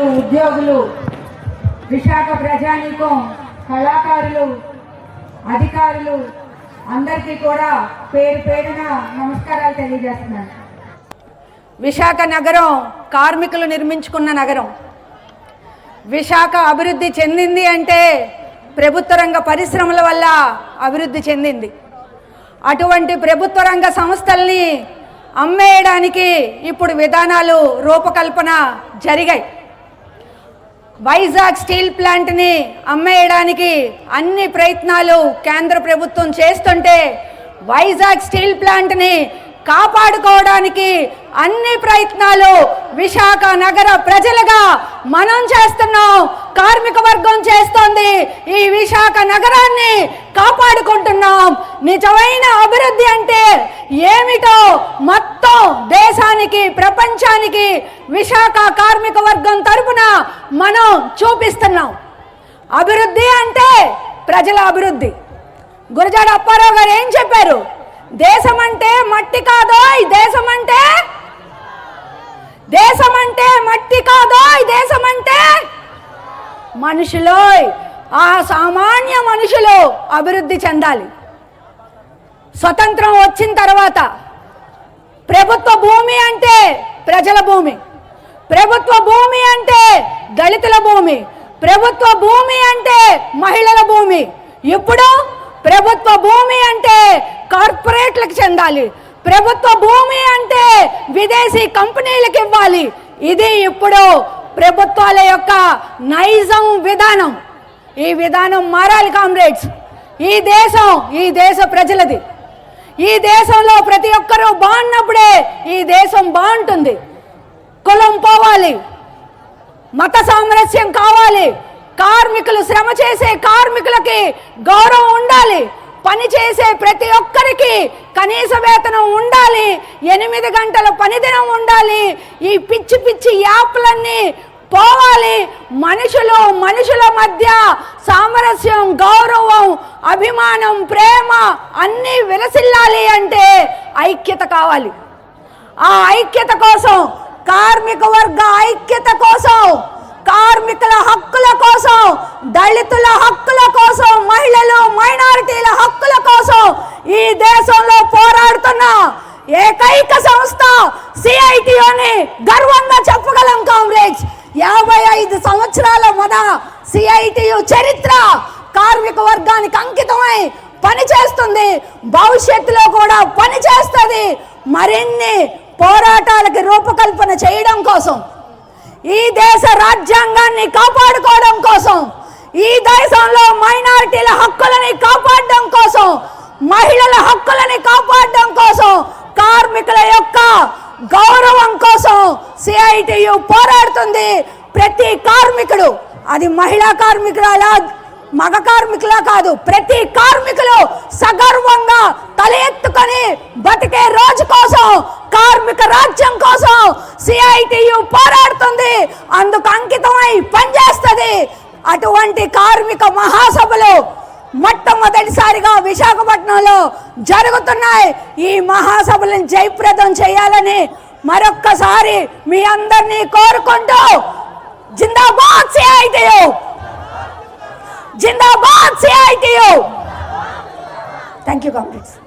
ఉద్యోగులు విశాఖ ప్రజానీకం కళాకారులు అధికారులు అందరికీ కూడా పేరు పేరున నమస్కారాలు తెలియజేస్తున్నాను. విశాఖ నగరం కార్మికులు నిర్మించుకున్న నగరం. విశాఖ అభివృద్ధి చెందింది అంటే ప్రభుత్వ రంగ పరిశ్రమల వల్ల అభివృద్ధి చెందింది. అటువంటి ప్రభుత్వ రంగ సంస్థల్ని అమ్మేయడానికి ఇప్పుడు విధానాలు రూపకల్పన జరిగాయి. వైజాగ్ స్టీల్ ప్లాంట్ని అమ్మేయడానికి అన్ని ప్రయత్నాలు కేంద్ర ప్రభుత్వం చేస్తుంటే వైజాగ్ స్టీల్ ప్లాంట్ని కాపాడుకోవడానికి అన్ని ప్రయత్నాలు విశాఖ నగర ప్రజలుగా మనం చేస్తున్నాం. కార్మిక వర్గం చేస్తోంది. ఈ విశాఖ నగరాన్ని కాపాడుకుంటున్నాం నిజమైన అభివృద్ధి అంటే ఏమిటో మొత్తం దేశానికి ప్రపంచానికి విశాఖ కార్మిక వర్గం తరపున మనం చూపిస్తున్నాం. అభివృద్ధి అంటే ప్రజల అభివృద్ధి. గురజాడ అప్పారావు గారు ఏం చెప్పారు? దేశం అంటే మట్టి కాదో ఈ దేశం అంటే దేశం అంటే మట్టి కాదో ఈ దేశం అంటే మనుషులు ఆ సామాన్య మనుషులు అభివృద్ధి చెందాలి. స్వతంత్రం వచ్చిన తర్వాత ప్రభుత్వ భూమి అంటే ప్రజల భూమి ప్రభుత్వ భూమి అంటే దళితుల భూమి ప్రభుత్వ భూమి అంటే మహిళల భూమి. ఇప్పుడు ప్రభుత్వ భూమి అంటే కార్పొరేట్లకు చెందాలి ప్రభుత్వ భూమి అంటే విదేశీ కంపెనీలకు ఇవ్వాలి. ఇది ఇప్పుడు ప్రభుత్వాల యొక్క నైజం విధానం. ఈ విధానం మారాలి కామ్రేడ్స్. ఈ దేశం ఈ దేశ ప్రజలది. ఈ దేశంలో ప్రతి ఒక్కరూ బాగున్నప్పుడే ఈ దేశం బాగుంటుంది. కులం పోవాలి. మత సామరస్యం కావాలి. కార్మికులు శ్రమ చేసే కార్మికులకి గౌరవం ఉండాలి. పని చేసే ప్రతి ఒక్కరికి కనీస వేతనం ఉండాలి. ఎనిమిది గంటల పనిదినం ఉండాలి. ఈ పిచ్చి పిచ్చి యాప్లన్నీ పోవాలి. మనుషులు మనుషుల మధ్య సామరస్యం గౌరవం అభిమానం ప్రేమ అన్నీ విలసిల్లాలి అంటే ఐక్యత కావాలి. ఆ ఐక్యత కోసం కార్మిక వర్గ ఐక్యత కోసం కార్మికుల హక్కుల కోసం దళితుల హక్కుల కోసం మహిళలు మైనారిటీల హక్కుల కోసం ఈ దేశంలో పోరాడుతున్న ఏకైక సంస్థ సిఐటియు చరిత్ర కార్మిక వర్గానికి అంకితమై పనిచేస్తుంది. భవిష్యత్తులో కూడా పనిచేస్తుంది. మరిన్ని పోరాటాలకి రూపకల్పన చేయడం కోసం. ఈ దేశ రాజ్యాంగాన్ని కాపాడుకోవడం కోసం. ఈ దేశంలో మైనారిటీల హక్కులని కాపాడడం కోసం. మహిళల హక్కులని కాపాడడం కోసం. కార్మికుల యొక్క గౌరవం కోసం సిఐటియు పోరాడుతుంది. ప్రతి కార్మికుడు అది మహిళా కార్మికురాలా మగ కార్మికులా కాదు ప్రతి కార్మికులు సగర్వంగా తల ఎత్తుకొని బతికే రోజు కోసం కార్మిక రాజ్యం కోసం సిఐటియు పోరాడుతుంది. అందుకు అంకితమై పనిచేస్తుంది. అటువంటి కార్మిక మహాసభలు మొట్టమొదటిసారిగా విశాఖపట్నంలో జరుగుతున్నాయి. ఈ మహాసభలను జయప్రదం చేయాలని మరొక్కసారి మీ అందరినీ కోరుకుంటూ जिंदाबाद से आए थे हो जिंदाबाद से आए थे हो थैंक यू कॉम्रेड्स